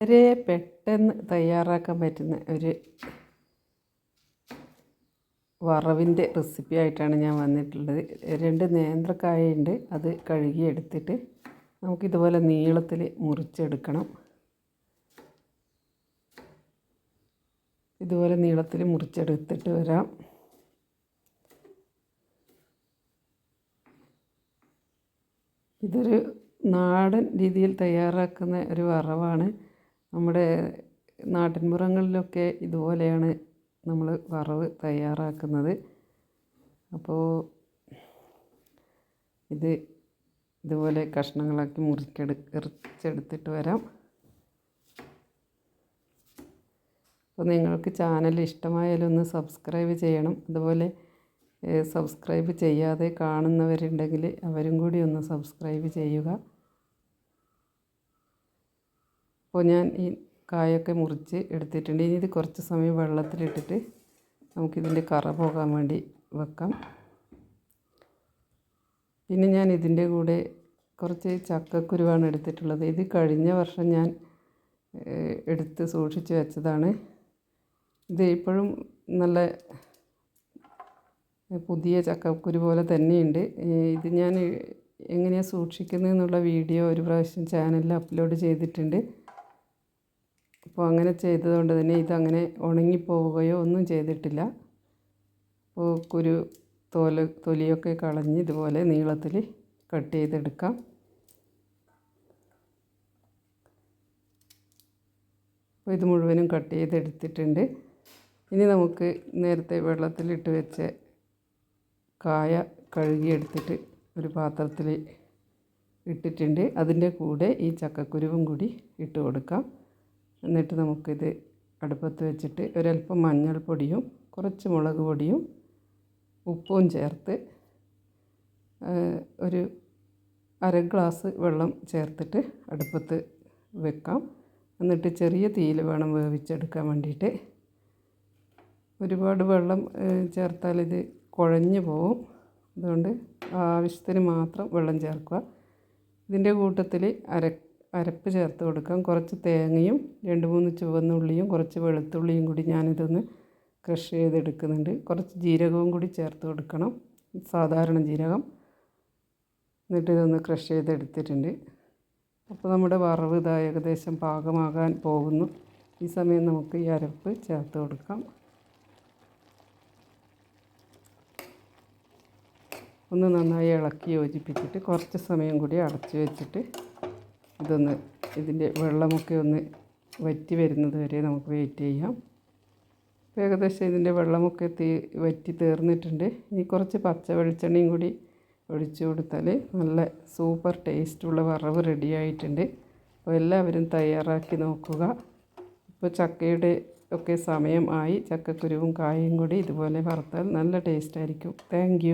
വളരെ പെട്ടെന്ന് തയ്യാറാക്കാൻ പറ്റുന്ന ഒരു വറവിന്റെ റെസിപ്പി ആയിട്ടാണ് ഞാൻ വന്നിട്ടുള്ളത്. രണ്ട് നേന്ത്രക്കായുണ്ട് അത് കഴുകി എടുത്തിട്ട് നമുക്കിതുപോലെ നീളത്തിൽ മുറിച്ചെടുക്കണം. ഇതുപോലെ നീളത്തിൽ മുറിച്ചെടുത്തിട്ട് വരാം. ഇതൊരു നാടൻ രീതിയിൽ തയ്യാറാക്കുന്ന ഒരു വറവാണ്. നമ്മുടെ നാട്ടിൻപുറങ്ങളിലൊക്കെ ഇതുപോലെയാണ് നമ്മൾ വറവ് തയ്യാറാക്കുന്നത്. അപ്പോൾ ഇത് ഇതുപോലെ കഷ്ണങ്ങളാക്കി മുറിക്കെടു എറിച്ചെടുത്തിട്ട് വരാം. അപ്പോൾ നിങ്ങൾക്ക് ചാനൽ ഇഷ്ടമായാലും ഒന്ന് സബ്സ്ക്രൈബ് ചെയ്യണം. അതുപോലെ സബ്സ്ക്രൈബ് ചെയ്യാതെ കാണുന്നവരുണ്ടെങ്കിൽ അവരും കൂടി ഒന്ന് സബ്സ്ക്രൈബ് ചെയ്യുക. അപ്പോൾ ഞാൻ ഈ കായൊക്കെ മുറിച്ച് എടുത്തിട്ടുണ്ട്. ഇനി ഇത് കുറച്ച് സമയം വെള്ളത്തിലിട്ടിട്ട് നമുക്കിതിന്റെ കറ പോകാൻ വേണ്ടി വെക്കാം. പിന്നെ ഞാൻ ഇതിന്റെ കൂടെ കുറച്ച് ചക്കക്കുരുവാണ് എടുത്തിട്ടുള്ളത്. ഇത് കഴിഞ്ഞ വർഷം ഞാൻ എടുത്ത് സൂക്ഷിച്ച് വെച്ചതാണ്. ഇത് ഇപ്പോഴും നല്ല പുതിയ ചക്കക്കുരു പോലെ തന്നെയുണ്ട്. ഇത് ഞാൻ എങ്ങനെയാണ് സൂക്ഷിക്കുന്നതെന്നുള്ള വീഡിയോ ഒരു പ്രാവശ്യം ചാനലിൽ അപ്ലോഡ് ചെയ്തിട്ടുണ്ട്. അപ്പോൾ അങ്ങനെ ചെയ്തതുകൊണ്ട് തന്നെ ഇതങ്ങനെ ഉണങ്ങിപ്പോവുകയോ ഒന്നും ചെയ്തിട്ടില്ല. അപ്പോൾ കുരു തോൽ തൊലിയൊക്കെ കളഞ്ഞ് ഇതുപോലെ നീളത്തിൽ കട്ട് ചെയ്തെടുക്കാം. അപ്പോൾ ഇത് മുഴുവനും കട്ട് ചെയ്തെടുത്തിട്ടുണ്ട്. ഇനി നമുക്ക് നേരത്തെ വെള്ളത്തിലിട്ട് വെച്ച കായ കഴുകിയെടുത്തിട്ട് ഒരു പാത്രത്തിൽ ഇട്ടിട്ടുണ്ട്. അതിന്റെ കൂടെ ഈ ചക്കക്കുരുവും കൂടി ഇട്ട് കൊടുക്കാം. എന്നിട്ട് നമുക്കിത് അടുപ്പത്ത് വെച്ചിട്ട് ഒരല്പം മഞ്ഞൾപ്പൊടിയും കുറച്ച് മുളക് പൊടിയും ഉപ്പും ചേർത്ത് ഒരു അര ഗ്ലാസ് വെള്ളം ചേർത്തിട്ട് അടുപ്പത്ത് വെക്കാം. എന്നിട്ട് ചെറിയ തീയിൽ വേണം വേവിച്ചെടുക്കാൻ വേണ്ടിയിട്ട്. ഒരുപാട് വെള്ളം ചേർത്താൽ ഇത് കുഴഞ്ഞു പോവും. അതുകൊണ്ട് ആവശ്യത്തിന് മാത്രം വെള്ളം ചേർക്കുക. ഇതിന്റെ കൂട്ടത്തിൽ അര അരപ്പ് ചേർത്ത് കൊടുക്കാം. കുറച്ച് തേങ്ങയും രണ്ട് മൂന്ന് ചുവന്നുള്ളിയും കുറച്ച് വെളുത്തുള്ളിയും കൂടി ഞാനിതൊന്ന് ക്രഷ് ചെയ്തെടുക്കുന്നുണ്ട്. കുറച്ച് ജീരകവും കൂടി ചേർത്ത് കൊടുക്കണം. സാധാരണ ജീരകം. എന്നിട്ട് ഇതൊന്ന് ക്രഷ് ചെയ്തെടുത്തിട്ടുണ്ട്. അപ്പോൾ നമ്മുടെ വറവ് ഇതാ ഏകദേശം പാകമാകാൻ പോകുന്നു. ഈ സമയം നമുക്ക് ഈ അരപ്പ് ചേർത്ത് കൊടുക്കാം. ഒന്ന് നന്നായി ഇളക്കി യോജിപ്പിച്ചിട്ട് കുറച്ച് സമയം കൂടി അടച്ചു വെച്ചിട്ട് ഇതൊന്ന് ഇതിന്റെ വെള്ളമൊക്കെ ഒന്ന് വറ്റി വരുന്നത് വരെ നമുക്ക് വെയിറ്റ് ചെയ്യാം. ഇപ്പോൾ ഏകദേശം ഇതിന്റെ വെള്ളമൊക്കെ തീ വറ്റി തീർന്നിട്ടുണ്ട്. ഇനി കുറച്ച് പച്ച വെളിച്ചെണ്ണയും കൂടി ഒഴിച്ചു കൊടുത്താൽ നല്ല സൂപ്പർ ടേസ്റ്റുള്ള വറവ് റെഡി ആയിട്ടുണ്ട്. അപ്പോൾ എല്ലാവരും തയ്യാറാക്കി നോക്കുക. ഇപ്പോൾ ചക്കയുടെ ഒക്കെ സമയം ആയി. ചക്കക്കുരുവും കായും കൂടി ഇതുപോലെ വറുത്താൽ നല്ല ടേസ്റ്റായിരിക്കും താങ്ക്